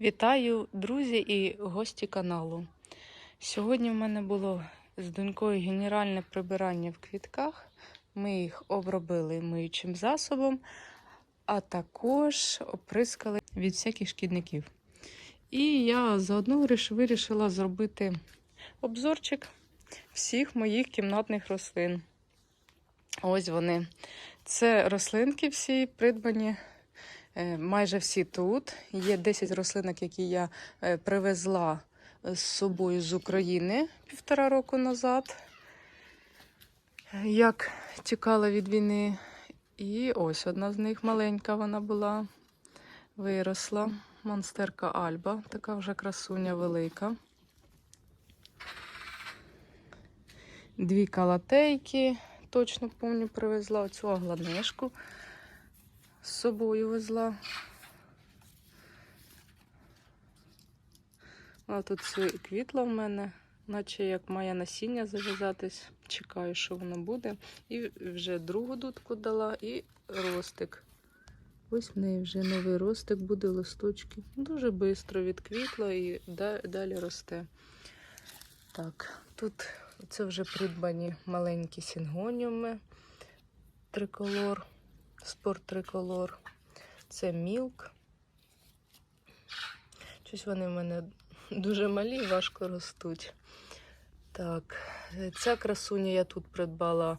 Вітаю, друзі і гості каналу. Сьогодні в мене було з донькою генеральне прибирання в квітках. Ми їх обробили миючим засобом, а також оприскали від всяких шкідників. І я заодно виріш- вирішила зробити обзорчик всіх моїх кімнатних рослин. Ось вони. Це рослинки всі придбані Майже всі тут. Є 10 рослинок, які я е, привезла з собою з України півтора року назад, е, як тікала від війни. І ось одна з них маленька вона була, виросла. Монстерка Альба, така вже красуня велика. Дві калатейки, точно помню, привезла оцю агланешку з собою везла. А тут все квітло в мене, наче як має насіння зав'язатись. Чекаю, що воно буде. І вже другу дудку дала і ростик. Ось в неї вже новий ростик, буде листочки. Дуже швидко відквітло і далі росте. Так, тут це вже придбані маленькі сінгоніуми триколор спорт триколор. Це мілк. Щось вони в мене дуже малі, важко ростуть. Так, ця красуня я тут придбала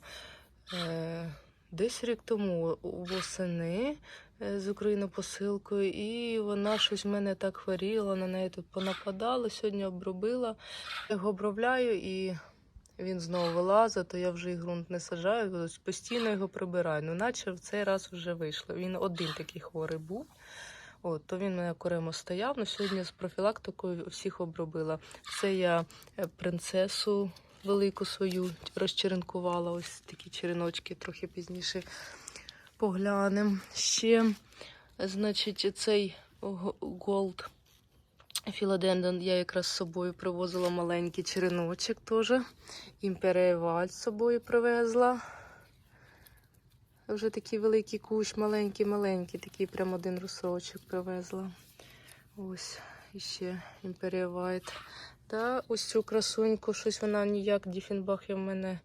е, десь рік тому восени е, з України посилкою, і вона щось в мене так хворіла, на неї тут понападало. Сьогодні обробила. Його обробляю і він знову вилазить, то я вже і ґрунт не саджаю, постійно його прибираю. Ну, наче в цей раз вже вийшло. Він один такий хворий був. От, то він мене окремо стояв. Ну, сьогодні з профілактикою всіх обробила. Це я е, принцесу велику свою розчеренкувала. Ось такі череночки трохи пізніше поглянемо. Ще, значить, цей голд. Філодендон я якраз з собою привозила маленький череночок теж. Імперіаль з собою привезла. Вже такий великий кущ, маленький-маленький, такий прям один русочок привезла. Ось іще імперіавайт. Та ось цю красуньку, щось вона ніяк діфінбахи в мене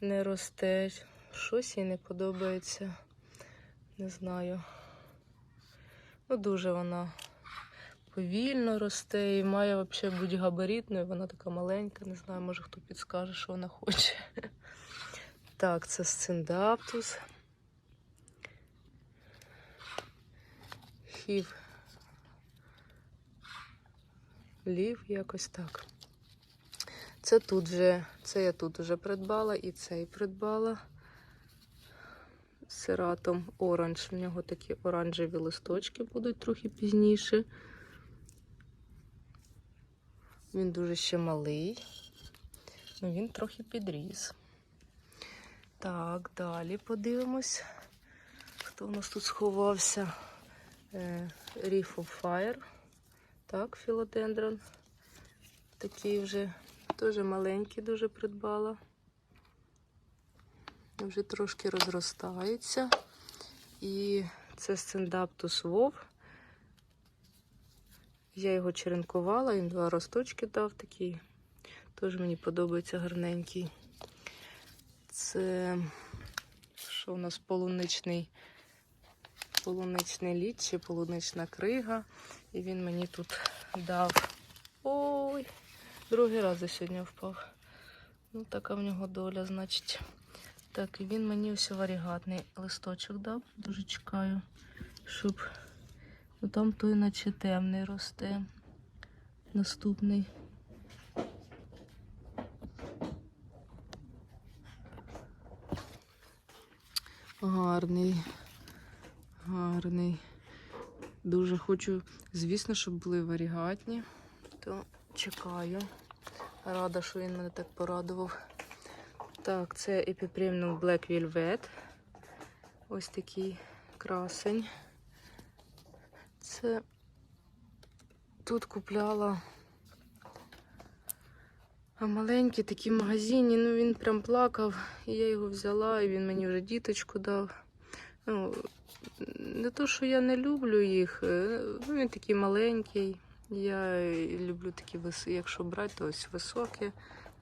не росте. Щось їй не подобається. Не знаю. Ну, дуже вона повільно росте і має взагалі бути габаритною. Вона така маленька, не знаю, може хто підскаже, що вона хоче. Так, це сциндаптус. Хів. Лів, якось так. Це тут вже, це я тут вже придбала і цей придбала сиратом оранж. В нього такі оранжеві листочки будуть трохи пізніше. Він дуже ще малий, ну він трохи підріс. Так, далі подивимось, хто у нас тут сховався. Е, Reef of Fire. Так, філодендрон. Такий вже теж маленький, дуже придбала. Вже трошки розростається. І це сцендаптус вов. Я його черенкувала, він два росточки дав такий. Теж мені подобається гарненький. Це що у нас полуничний полуничний лід чи полунична крига. І він мені тут дав. Ой, другий раз за сьогодні впав. Ну, така в нього доля, значить. Так, і він мені ось варігатний листочок дав. Дуже чекаю, щоб Там той наче темний росте. Наступний. Гарний, гарний. Дуже хочу, звісно, щоб були варігатні, то чекаю. Рада, що він мене так порадував. Так, це епіпремнум Black Velvet. Ось такий красень. Це тут купляла а маленький такий магазині, ну він прям плакав, і я його взяла, і він мені вже діточку дав. Ну, не то, що я не люблю їх, е, ну він такий маленький. Я люблю такі якщо брати, то ось високі.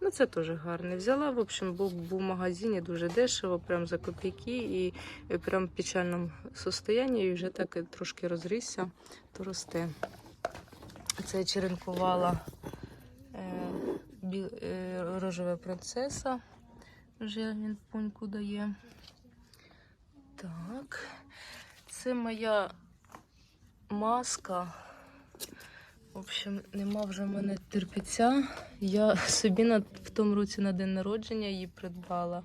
Ну, це теж гарне. Взяла, в общем, був, був в магазині дуже дешево, прям за копійки, і прям в печальному состоянні, і вже так трошки розрісся, то росте. Це я черенкувала е, бі, е, рожева принцеса. Вже він поньку дає. Так. Це моя маска. В общем, нема вже в мене терпіця. Я собі на, в тому році на день народження її придбала.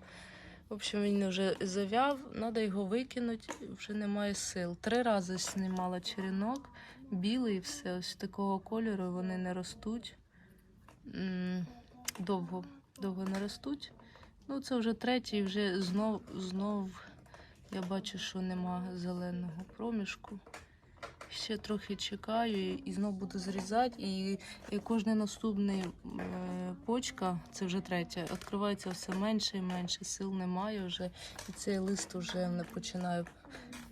В общем, він вже зав'яв, треба його викинути, вже немає сил. Три рази знімала черенок, білий, все ось такого кольору, вони не ростуть. Довго, довго не ростуть. Ну, це вже третій, вже знов, знов я бачу, що нема зеленого проміжку. Ще трохи чекаю і знов буду зрізати. І, і кожна наступна е, почка, це вже третя, відкривається все менше і менше. Сил немає вже. І цей лист вже не починає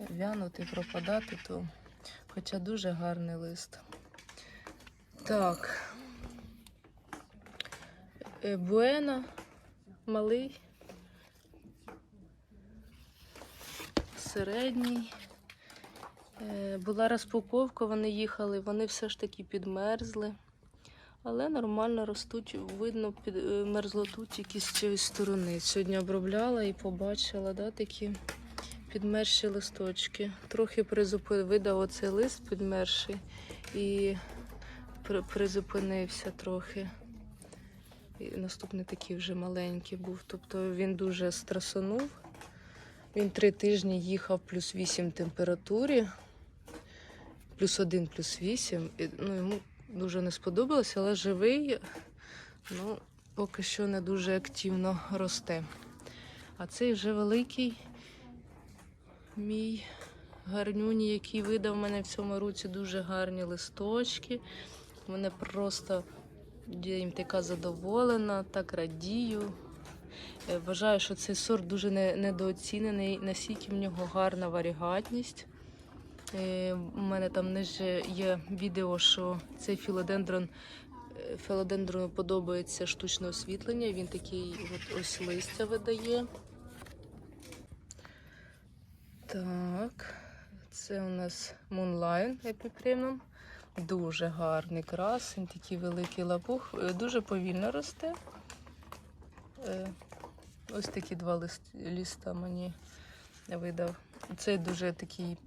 вянути, пропадати. То... Хоча дуже гарний лист. Так. Е, Буена, малий. Середній. Е, Була розпаковка, вони їхали, вони все ж таки підмерзли. Але нормально ростуть, видно під е, мерзлоту тільки з цієї сторони. Сьогодні обробляла і побачила да, такі підмерші листочки. Трохи призупинив, видав оцей лист підмерший і при- призупинився трохи. І наступний такий вже маленький був. Тобто він дуже стресонув. Він три тижні їхав плюс 8 температурі, плюс 1, плюс 8. І, ну, йому дуже не сподобалося, але живий, ну, поки що не дуже активно росте. А цей вже великий мій гарнюні, який видав мене в цьому році дуже гарні листочки. Мене просто я їм така задоволена, так радію. Вважаю, що цей сорт дуже недооцінений, наскільки в нього гарна варігатність. Е, У мене там нижче є відео, що цей філодендрон, е, філодендрону подобається штучне освітлення. Він такий от ось листя видає. Так, це у нас Moonline Epiprimum. Дуже гарний красень, такий великий лапух. Е, Дуже повільно росте. Ось такі два лист, ліста мені видав. Це дуже такий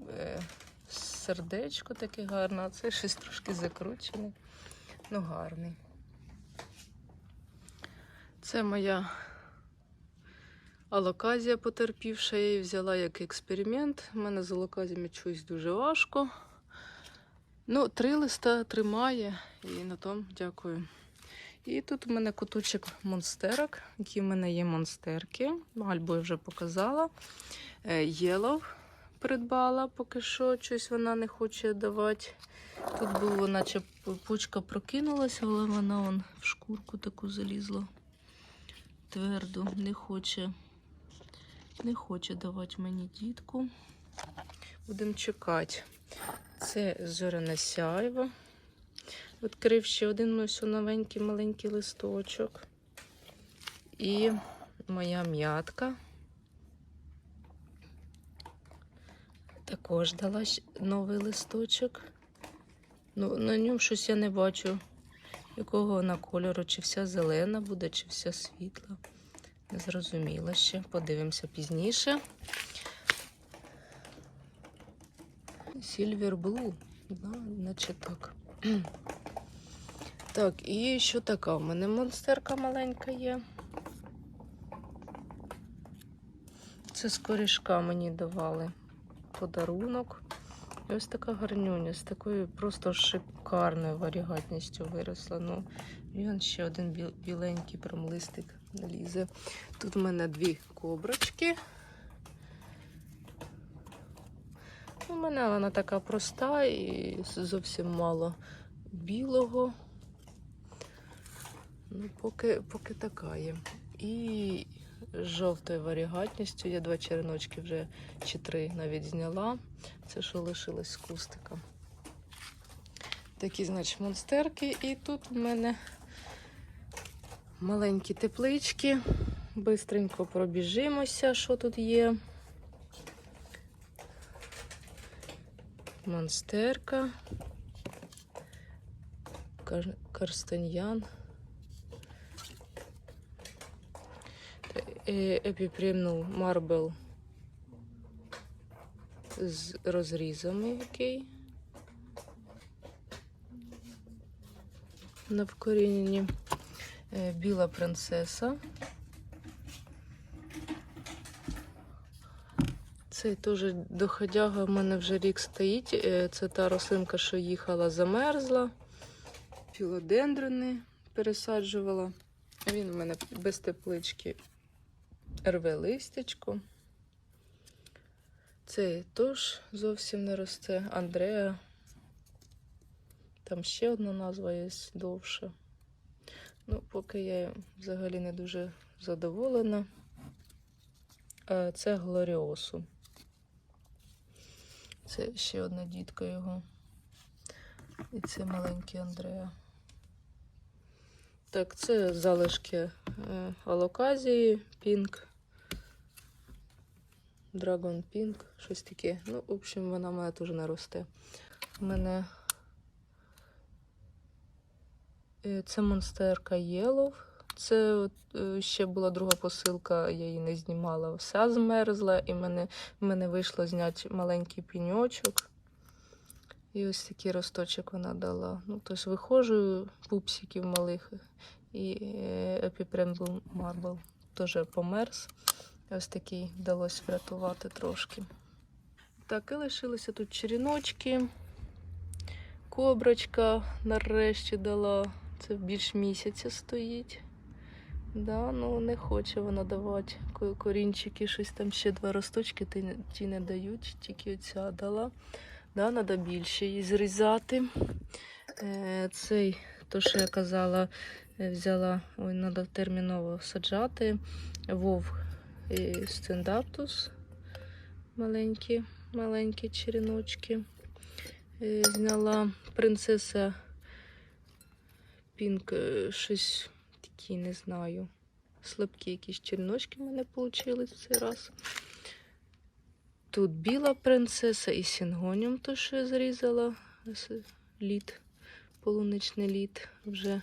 сердечко таке гарне, а це щось трошки закручене. Ну, гарний. Це моя алоказія потерпівша. Я її взяла як експеримент. У мене з алоказіями щось дуже важко. Ну, три листа тримає і на тому дякую. І тут у мене куточок монстерок, які в мене є монстерки. Альбо я вже показала. Е, Єлов придбала, поки що щось вона не хоче давати. Тут було, наче пучка прокинулася, але вона вон, в шкурку таку залізла. Твердо не хоче, не хоче давати мені дітку. Будемо чекати. Це зоряне сяйво. Відкрив ще один ось новенький маленький листочок. І моя м'ятка. Також дала новий листочок. Ну, на ньому щось я не бачу, якого вона кольору, чи вся зелена буде, чи вся світла. Не зрозуміла ще. Подивимося пізніше. Silver Blue. Да, наче так. Так, і що така? У мене монстерка маленька є. Це з корішка мені давали подарунок. І ось така гарнюня з такою просто шикарною варігатністю виросла. Ну, он ще один біл- біленький прям листик лізе. Тут в мене дві коброчки. У мене вона така проста і зовсім мало білого. Ну, поки, поки така є. І з жовтою варігатністю. Я два череночки вже чи три навіть зняла. Це що лишилось з кустика. такі, значить, монстерки. І тут у мене маленькі теплички. Бистренько пробіжимося, що тут є. Монстерка. Кар- Карстаньян. Е, Епіпремнул марбл з розрізами який. На вкоріненні. Е, Біла принцеса. Цей теж доходяга в мене вже рік стоїть. Е, Це та рослинка, що їхала, замерзла. Філодендрони пересаджувала. Він у мене без теплички рве листячко. Цей теж зовсім не росте. Андреа. Там ще одна назва є довша. Ну, поки я взагалі не дуже задоволена. Е, Це Глоріосу. Це ще одна дітка його. І це маленький Андреа. Так, це залишки е, алоказії, пінк. Драгон Пінк, щось таке. Ну, в общем, вона в мене теж не росте. У мене е, це монстерка Єлов. Це е, ще була друга посилка, я її не знімала. Вся змерзла, і мене, в мене вийшло зняти маленький піньочок. І ось такий росточок вона дала. Ну, тобто виходжу пупсиків малих. І епіпрембл марбл теж померз. Ось такий вдалося врятувати трошки. Так, і лишилися тут черіночки. Коброчка нарешті дала. Це більш місяця стоїть. Да, ну не хоче вона давати корінчики, щось там ще два росточки ті, не- дають, тільки оця дала. Да, треба більше її зрізати. Е, цей, то, що я казала, е, взяла, ой, треба терміново саджати. Вов і стендаптус. Маленькі, маленькі череночки. Е, Зняла принцеса Пінк, е, щось такі, не знаю. Слабкі якісь череночки в мене вийшли в цей раз. Тут біла принцеса і сінгоніум, то, що я зрізала. Лід, полуничний лід вже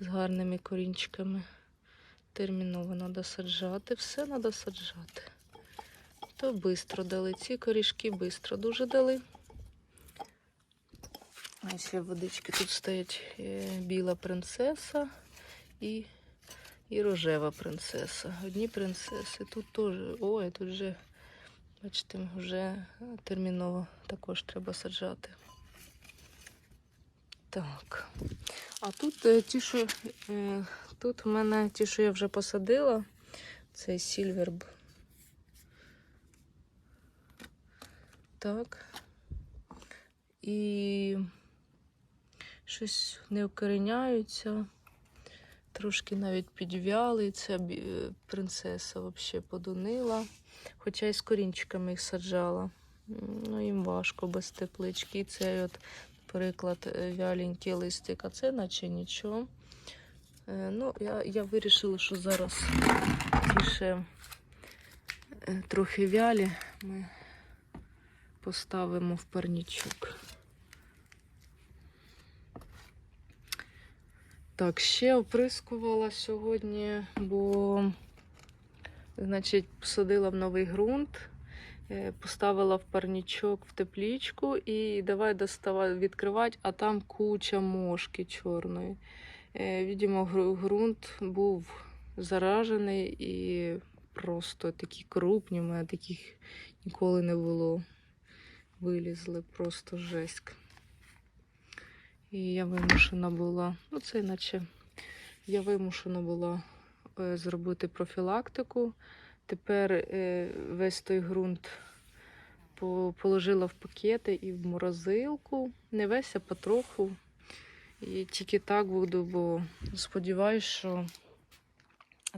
з гарними корінчиками. Терміново треба саджати. Все треба саджати. То швидко дали. Ці корішки швидко дуже дали. А водички тут стоять е, біла принцеса і, і рожева принцеса. Одні принцеси. Тут теж. Ой, тут вже, бачите, вже терміново також треба саджати. Так. А тут е, ті, що е, тут в мене ті, що я вже посадила, це сільверб. Так. І щось не укореняються. Трошки навіть підвяли. Ця принцеса взагалі подунила. Хоча і з корінчиками їх саджала. Ну, їм важко без теплички. Цей от приклад е, вяленький листик, а це наче нічого. Е, Ну, я, я вирішила, що зараз ті ще е, трохи вялі ми поставимо в парнічок. Так, ще оприскувала сьогодні, бо, значить, посадила в новий ґрунт, е, поставила в парнічок в теплічку і давай доставати, відкривати, а там куча мошки чорної. Е, Відомо, ґрунт був заражений і просто такі крупні, у мене таких ніколи не було. Вилізли просто жесть. І я вимушена була, ну це наче я вимушена була е, зробити профілактику. Тепер е, весь той ґрунт положила в пакети і в морозилку. Не весь, а потроху. І тільки так буду, бо сподіваюся, що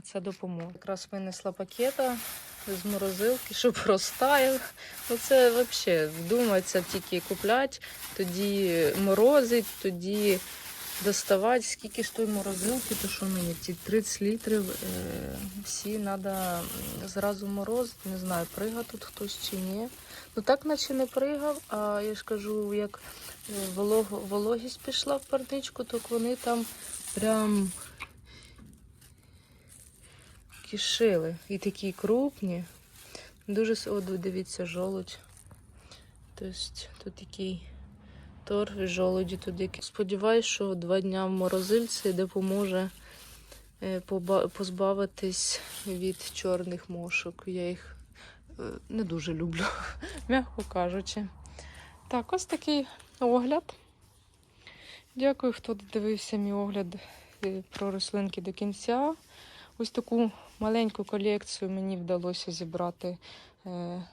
це допоможе. Якраз винесла пакета з морозилки, щоб розтаяв. Ну це взагалі вдуматься тільки куплять, тоді морозить, тоді доставати. Скільки з тої морозилки, то що мені ці 30 літрів е, всі треба зразу морозити. Не знаю, пригав тут хтось чи ні. Ну так наче не пригав, а я ж кажу, як е, волог, вологість пішла в парничку, то вони там прям кишили. І такі крупні. Дуже от дивіться, жолудь. Тобто тут такий торф і жолуді який. Сподіваюсь, що два дня в морозильці допоможе е, позбавитись від чорних мошок. Я їх е, не дуже люблю, м'яко кажучи. Так, ось такий огляд. Дякую, хто дивився мій огляд е, про рослинки до кінця. Ось таку маленьку колекцію мені вдалося зібрати е,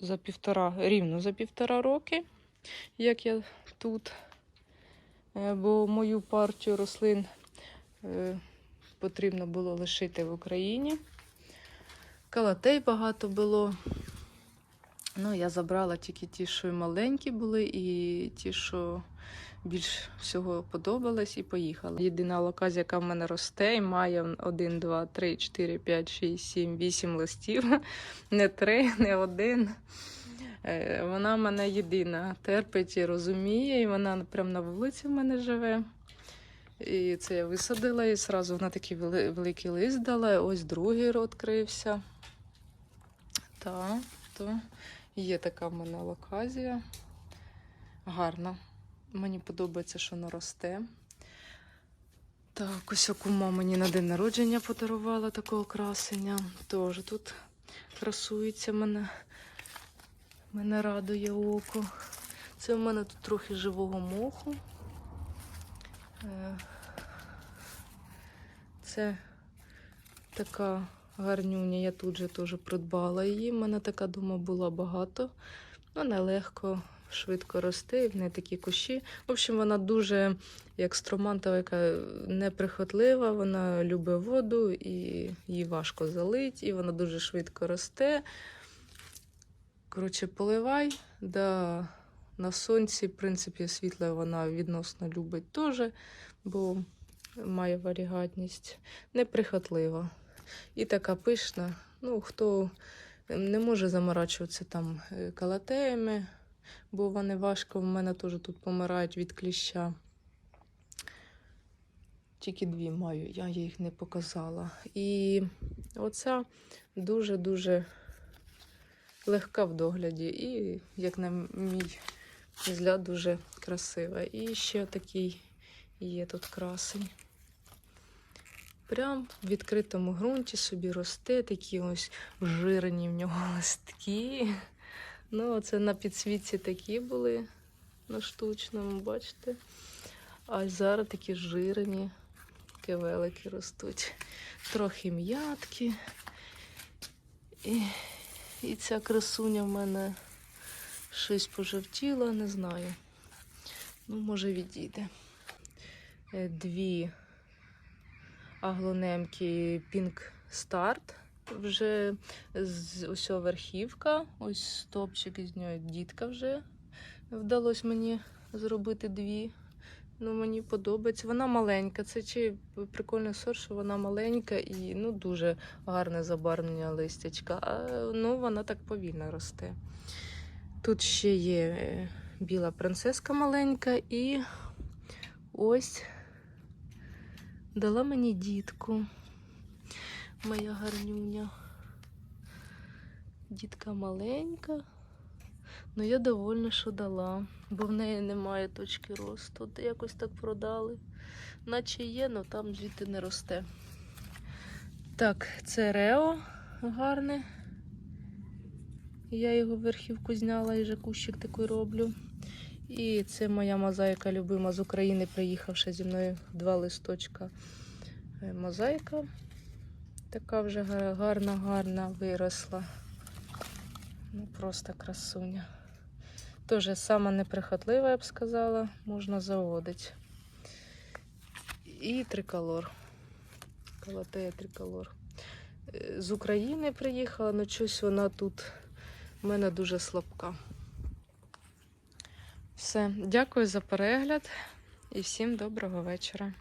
за півтора, рівно за півтора роки, як я тут. Е, бо мою партію рослин потрібно було лишити в Україні. Калатей багато було. Ну, я забрала тільки ті, що маленькі були, і ті, що більш всього подобалось, і поїхала. Єдина локазія, яка в мене росте, і має 1, 2, 3, 4, 5, 6, 7, 8 листів. Не три, не один. Е, Вона в мене єдина. Терпить і розуміє, і вона прямо на вулиці в мене живе. І це я висадила, і одразу вона такий вели- великий лист дала. Ось другий відкрився. Так, то є така в мене локазія. Гарна. Мені подобається, що вона росте. Так, ось кума мені на день народження подарувала такого красення. Тож тут красується мене. Мене радує око. Це в мене тут трохи живого моху. Е, Це така гарнюня. Я тут же теж придбала її. У мене така дома була багато. Вона легко, швидко росте, в неї такі кущі. В общем, вона дуже, як стромантова, яка неприхотлива, вона любить воду і її важко залить, і вона дуже швидко росте. Коротше, поливай, да, на сонці, в принципі, світле вона відносно любить теж, бо має варігатність, неприхотлива. І така пишна. Ну, хто не може заморачуватися там е, калатеями, бо вони важко. В мене теж тут помирають від кліща. Тільки дві маю, я їх не показала. І оця дуже-дуже легка в догляді і, як на мій взгляд, дуже красива. І ще такий є тут красень. Прям в відкритому ґрунті собі росте, такі ось жирні в нього листки. Ну, це на підсвітці такі були на штучному, бачите? А зараз такі жирні кивелики ростуть. Трохи м'ятки. І, і ця красуня в мене щось пожовтіла, не знаю. Ну, може, відійде. Е, Дві аглонемки Pink Start. Вже ось верхівка, ось стопчик із нього дітка вже вдалося мені зробити дві. Ну, мені подобається. Вона маленька. Це чи прикольний сорт, що вона маленька і ну, дуже гарне забарвлення листячка. А ну, вона так повільно росте. Тут ще є е, біла принцеска маленька і ось дала мені дітку. Моя гарнюня. Дітка маленька. Ну, я довольна, що дала, бо в неї немає точки росту. От Якось так продали. Наче є, але там звідти не росте. Так, це Рео гарне. Я його верхівку зняла і вже кущик такий роблю. І це моя мозаїка любима з України, приїхавши зі мною два листочка. Е, Мозаїка. Така вже гарна, гарна виросла. Ну, просто красуня. Теж сама неприхотлива, я б сказала, можна заводити. І триколор. Калатея триколор. е, з України приїхала, але щось вона тут в мене дуже слабка. Все, дякую за перегляд і всім доброго вечора.